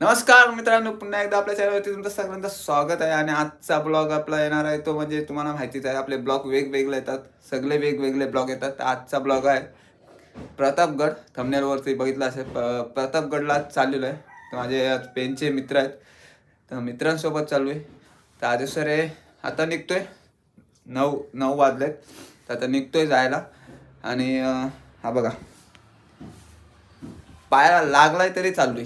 नमस्कार मित्रांनो पुन्हा एकदा आपल्या चॅनलवरती तुमचं सगळ्यांचं स्वागत आहे आणि आजचा ब्लॉग आपला येणार आहे तो म्हणजे तुम्हाला माहितीच आहे आपले ब्लॉग वेगवेगळे येतात सगळे वेगवेगळे ब्लॉग येतात आजचा ब्लॉग आहे प्रतापगड थंबनेलवरती बघितलं असेल प्रतापगडला चाललेलो आहे तर माझे आज पेनचे मित्र आहेत तर मित्रांसोबत चालू आहे तर आदेश सर हे आता निघतोय नऊ नऊ वाजलेत. तर आता निघतोय जायला. आणि हा बघा. पायाला लागलाय तरी चाललोय.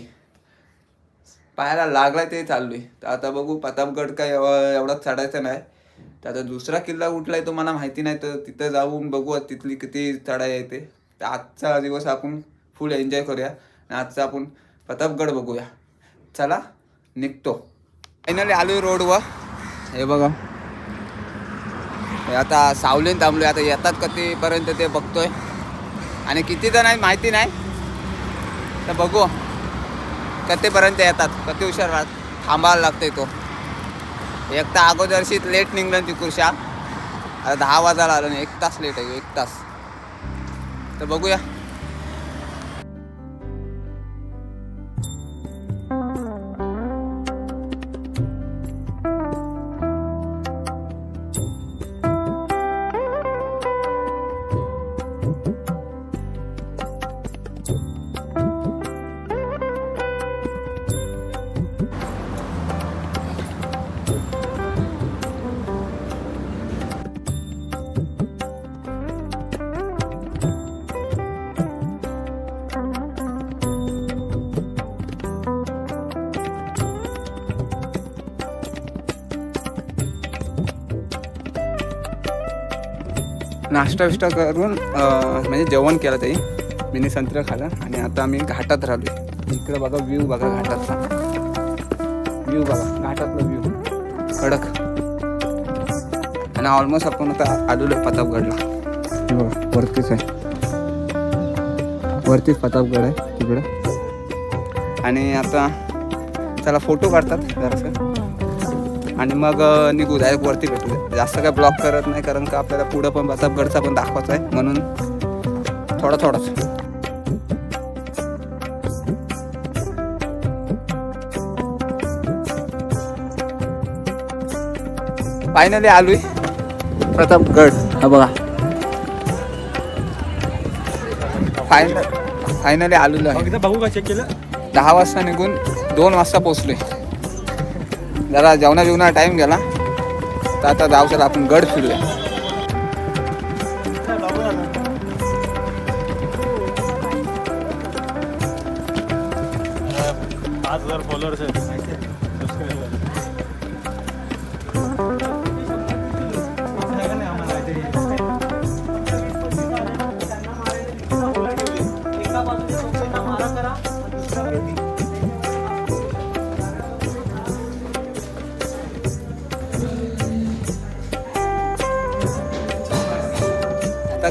पायाला लागलाय तरी चाललोय. तर आता बघू प्रतापगड काय एव- एवढा चढायचं नाही. तर आता दुसरा किल्ला कुठला आहे तो मला माहिती नाही तर तिथं जाऊन बघू तिथली किती चढाई आहे ते. तर आजचा दिवस आपण फुल एन्जॉय करूया. आणि आजचा आपण प्रतापगड बघूया. चला निघतो. फायनली आलोय रोडवर हे बघा. आता सावलीन थांबलो आता येतात कधीपर्यंत ते बघतोय. आणि किती जण नाही माहिती नाही. तर बघू. कधीपर्यंत येतात. कधी हुशार राहत थांबायला लागतोय तो. एक तर अगोदरशीच लेट निघलं ती कुर्शा आता दहा वाजायला आलं नाही एक तास लेट आहे एक तास. तर बघूया. नाश्ता विष्टा करून म्हणजे जेवण केलं ते मिनी संत्र खाल्लं आणि आता आम्ही घाटात राहिलो इकडे बघा व्ह्यू बघा घाटातला. व्ह्यू बघा घाटातला व्ह्यू कडक. आणि ऑलमोस्ट आपण आता आलेलो प्रतापगडला. वरतीच आहे. वरतीच प्रतापगड आहे तिकडं. आणि आता त्याला फोटो काढतात जरासं. आणि मग निघू डायरेक्ट वरती भेटू जास्त काय ब्लॉक करत नाही कारण का आपल्याला पुढं पण प्रतापगडचा पण दाखवायचा आहे म्हणून थोडा थोडाच. फायनली आलोय. प्रतापगड. हा बघा. फायनल फायनली आलेलो आहे. एकदा बघू का चेक केलं? दहा वाजता निघून दोन वाजता पोचलोय जरा जेवणा जेवणा टाईम गेला. तर आता जाऊ आपण गड फिरूया पाच हजार फॉलोअर्स आहेत.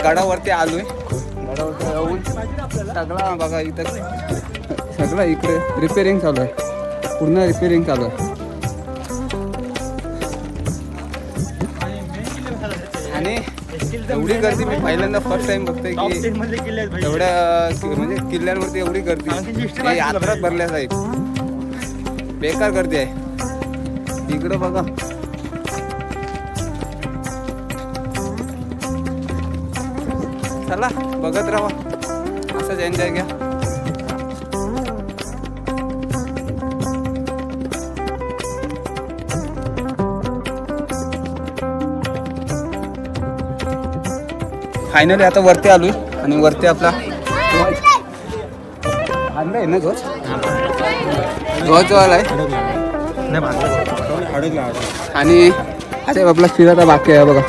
गडावरती आलोय. गडावरती येऊन सगळा. बघा इथं सगळं इकडे रिपेरिंग चालू आहे. पूर्ण रिपेरिंग चालू आहे. आणि एवढी गर्दी मी पहिल्यांदा फर्स्ट टाइम बघतोय की. एवढ्या म्हणजे किल्ल्यांवरती एवढी गर्दी. यात्राच भरल्या साहेब बेकार गर्दी आहे. इकडं बघा. चला बघत राहा. असंच एन्जॉय घ्या. फायनली आता वरती आलोय आणि वरती आपला आणलाय ना गज गजवाला आहे. आणि अरे आपला फिरायचा बाकी आहे बघा.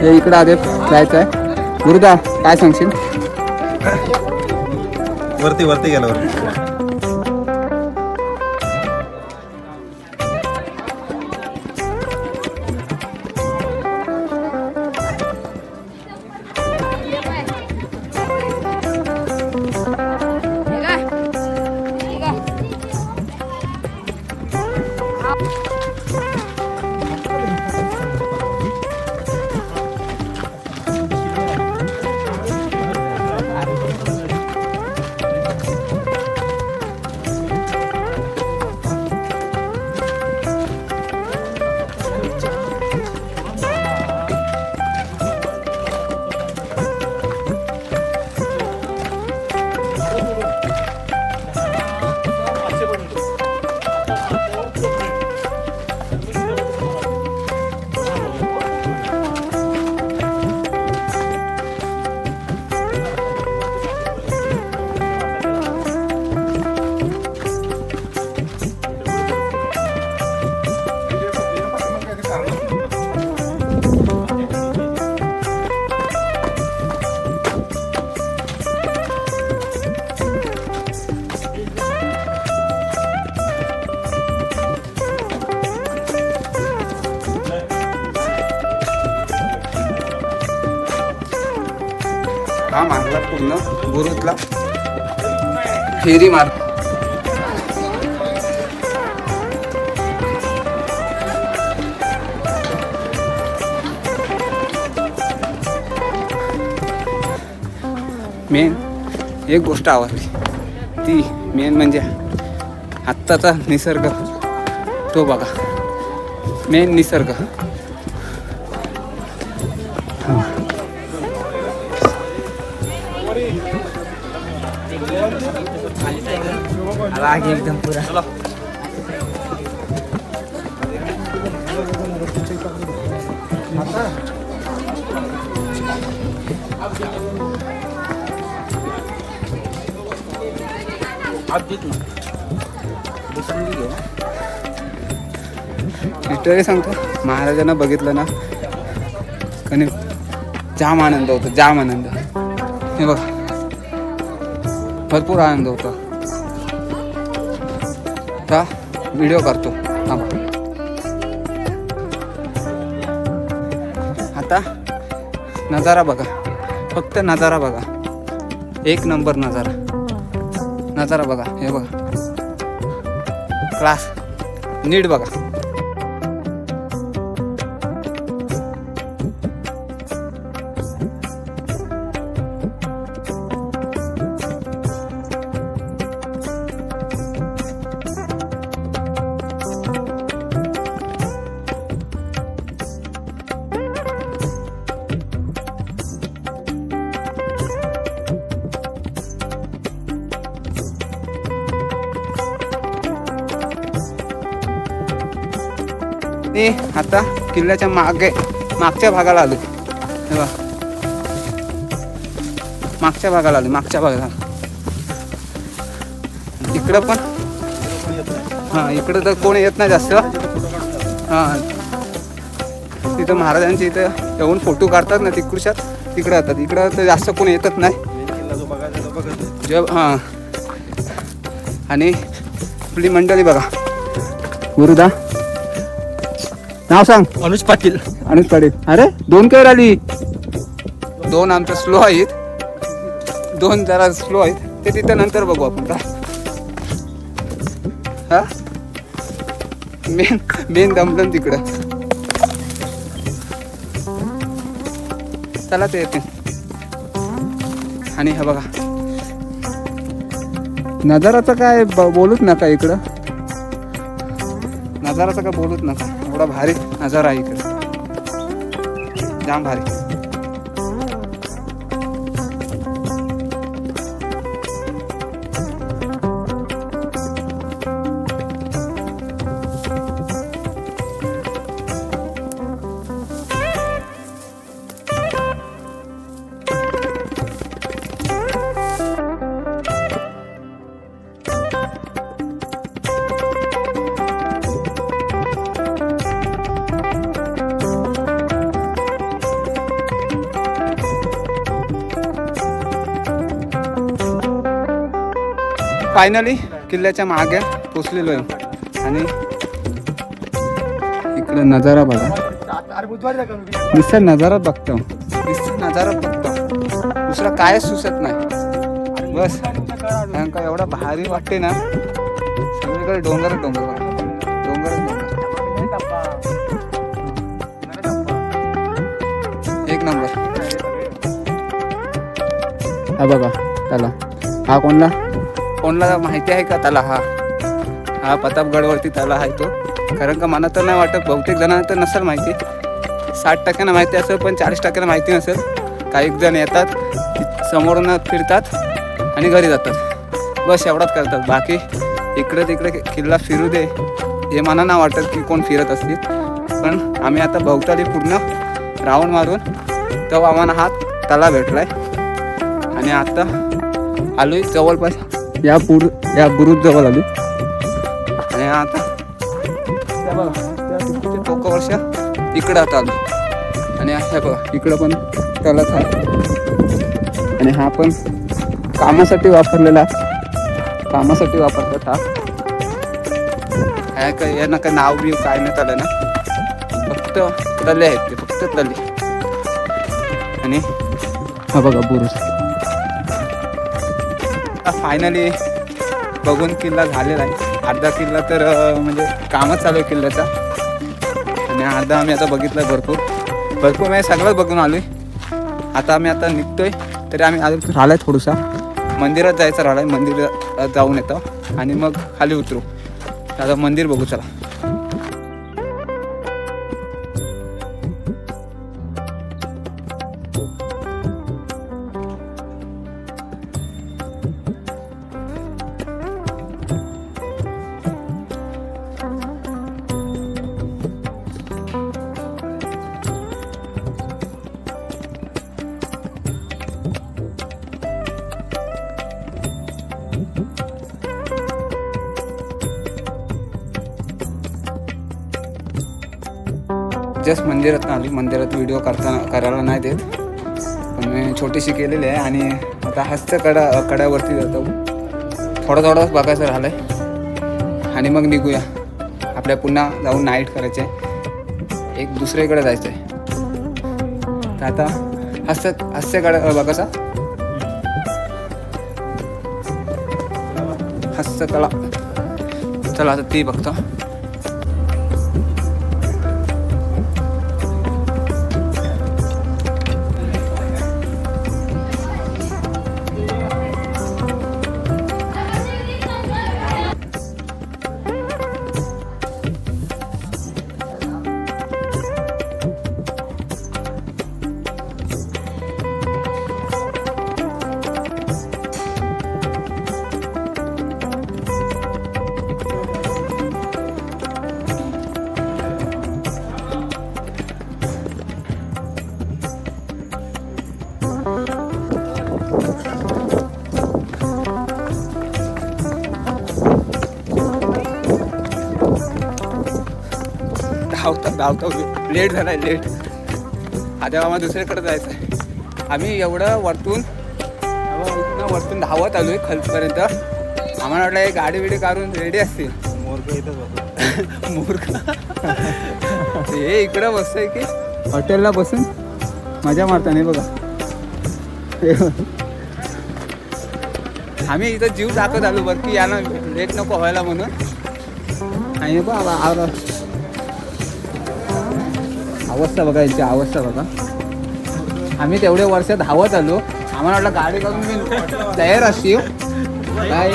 हे इकडं आधी जायचं आहे गुरुदा काय सांगशील? वरती वरती गेला पूर्ण फेरी मार. मेन एक गोष्ट आवडली. ती मेन म्हणजे आत्ताचा निसर्ग. तो बघा. मेन निसर्ग. आग एकदम पुरा। लिटरली सांगतो. महाराजांना बघितलं ना कधी जाम आनंद होतो जाम आनंद. हे बघ भरपूर आनंद होतो. व्हिडिओ करतो. थांबा. आता नजारा बघा. फक्त नजारा बघा. एक नंबर नजारा. नजारा बघा. हे बघा. क्लास नीट बघा. आता किल्ल्याच्या मागे मागच्या भागाला आलो. हे बघा. मागच्या भागाला आलो मागच्या भागाला. इकडं पण हां इकडं तर कोण येत नाही जास्त. हां. तिथं महाराजांचे इथं येऊन फोटो काढतात ना तिकडच्या. तिकडं येतात इकडं तर जास्त कोण येतच नाही. जे हां. आणि आपली मंडळी बघा. गुरुदा. नाव सांग. अनुज पाटील. अनुज पाटील. अरे दोन काय आली दोन आमचं स्लो आहेत. दोन जरा स्लो आहेत. ते तिथं नंतर बघू आपण. का हा? मेन मेन दमलं तिकडं. चला ते येते. आणि हा बघा. नजाराचं काय बोलूच नका इकडं. नजाराचं काय बोलूच नका. एवढा भारी नजारा आहे इकडे. जाम भारी. फायनली किल्ल्याच्या मागे पोचलेलो आहे. आणि इकडे नजारा बघा. नुसतं नजारा बघतो. नुसतं नजारा बघतो. दुसरा काय सुचत नाही. बस. कारण का एवढा भारी वाटते ना. सगळीकडे डोंगर डोंगर डोंगर डोंगर. एक नंबर. हा बघा त्याला. हा कोणला? कोणला माहिती आहे का त्याला? हा. हा प्रतापगडवरती त्याला आहे तो. कारण का मला तर नाही वाटत बहुतेक जणांना तर नसेल माहिती. साठ टक्क्यांना माहिती असेल पण चाळीस टक्क्यांना माहिती नसेल. काही जण येतात समोरून फिरतात आणि घरी जातात. बस एवढाच करतात. बाकी इकडे तिकडे किल्ला फिरू दे. हे मला नाही वाटत की कोण फिरत असतील. पण आम्ही आता भोवताली पूर्ण राऊंड मारून तो आम्हाला हा तला आहे आणि आता आलोय जवळपास या पूर या बुरुज जवळ आलो. आणि आता बघा त्या इकडं आता आलो. आणि अशा बघा इकडं पण तलाच आहे आणि हा पण कामासाठी वापरलेला कामासाठी वापरतात हा ह्या काय यांना काय नाव बिव काय नाही आलं ना. फक्त तले आहेत ते फक्त तले. आणि हा बघा बुरुज. आता फायनली बघून किल्ला झालेला आहे. अर्धा किल्ला तर म्हणजे कामच चालू आहे किल्ल्याचा. आणि अर्धा आम्ही आता बघितलं भरपूर. भरपूर म्हणजे सगळंच बघून आलो आहे आता आम्ही आता निघतोय. तरी आम्ही अजून राहिला आहे थोडंसा. मंदिरात जायचं राहिलं आहे मंदिरात जाऊन येतो. आणि मग खाली उतरू. आता मंदिर बघू चला. मंदिरात आली. मंदिरात व्हिडिओ करताना करायला नाही देत. पण मी छोटीशी केलेली आहे आणि आता हस्तकडा कड्यावरती जातो. थोडं थोडंच बघायचं राहिलं आहे आणि मग निघूया. आपल्या पुन्हा जाऊन नाईट करायचे एक दुसरीकडे जायचं आहे तर आता हस्त हस्तकडा बघायचा. हस्तकला चला आता ती बघतो. धावता धावता लेट झालाय लेट आता आम्हाला दुसरीकडे जायचं आहे आम्ही एवढं वरतून इथनं वरतून धावत आलोय खालपर्यंत. आम्हाला वाटलं हे गाडी बिडी काढून रेडी असतील. मोरक इथंच होतो. मूर्ख हे इकडं बसतंय की? हॉटेलला बसून मजा मारता नाही बघा. आम्ही इथं जीव दाखवत आलो बरं की यांना लेट नको व्हायला म्हणून. आणि बाबा आव- अवस्था बघा याची अवस्था बघा. आम्ही तेवढे वर्ष धावत आलो. आम्हाला वाटलं गाडी करून मी तयार असतील काय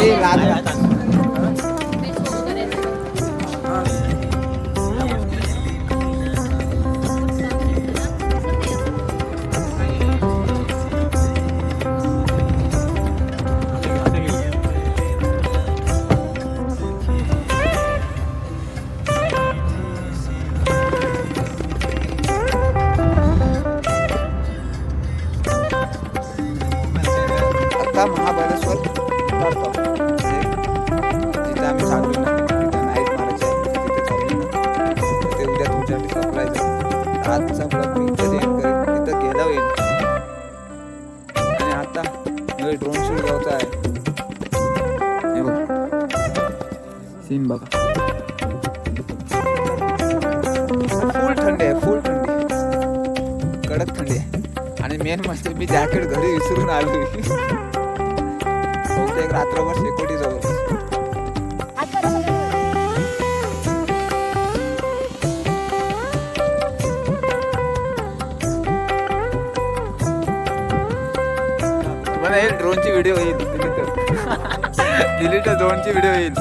आता महाबळेश्वर करतो आम्ही चाललो ना नाईट मारायची तिथे चाललो ते उद्या तुमच्यासाठी सरप्राईज आहे. आजचा ब्लॉग मी इथं एंड करेन तिथं गेला आणि आता ड्रोन शूट घ्यायचा आहे. हे बघ. सीन बघा. फुल थंडी आहे फुल थंडी. कडक थंडी आहे. आणि मेन म्हणजे मी जॅकेट घरी विसरून आलो रात्रभर शेकोटी जवळ तुम्हाला हे ड्रोनची व्हिडिओ येईल. डिलीट ड्रोनची व्हिडिओ येईल.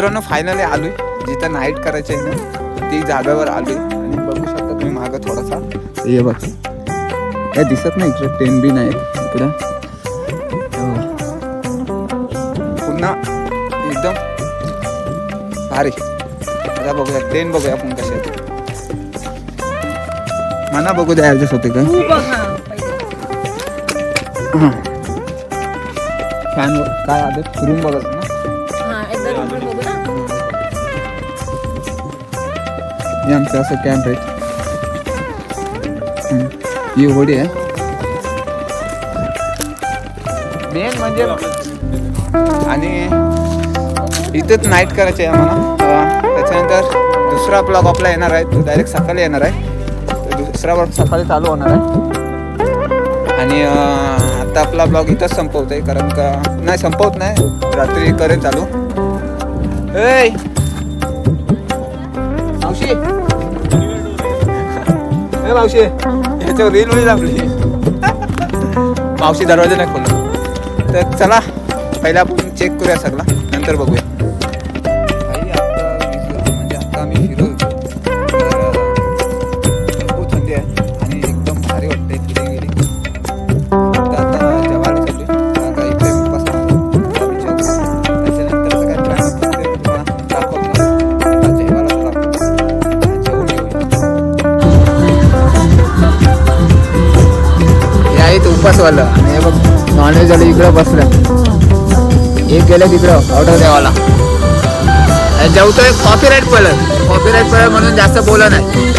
मित्रांनो फायनली आलोय. जिथं नाईट करायची आहे ना ती जागेवर आलोय. आणि बघू शकता तुम्ही मागं थोडासा. हे बघ. काय दिसत नाही इकडे ट्रेन बी नाही इकडं. पुन्हा एकदम भारी. आता बघूया ट्रेन बघूया आपण कशा मना बघू द्या ऍडजस्ट होते का. फॅन काय आलं? रूम बघत ना. हे आमचं असं कॅम्प आहे. ही होडी आहे. मेन म्हणजे आणि इथेच नाईट करायची आहे आम्हाला. त्याच्यानंतर दुसरा ब्लॉग आपला येणार आहे. तो डायरेक्ट सकाळी येणार आहे. दुसरा ब्लॉग सकाळी चालू होणार आहे. आणि आता आपला ब्लॉग इथंच संपवत आहे कारण का नाही संपवत नाही. रात्री करेन चालू. ए! मावशी. ए मावशी. याच्यावर रील होईल आपली मावशी दरवाजा नाही खोलला. तर चला पहिला आपण चेक करूया सगळा. नंतर बघूया. तिकडं बसलं एक गेलं तिकडं ऑर्डर द्यावाला. जेवतोय कॉपी राईट पडलं कॉपी राईट पडलं म्हणून जास्त बोला नाही.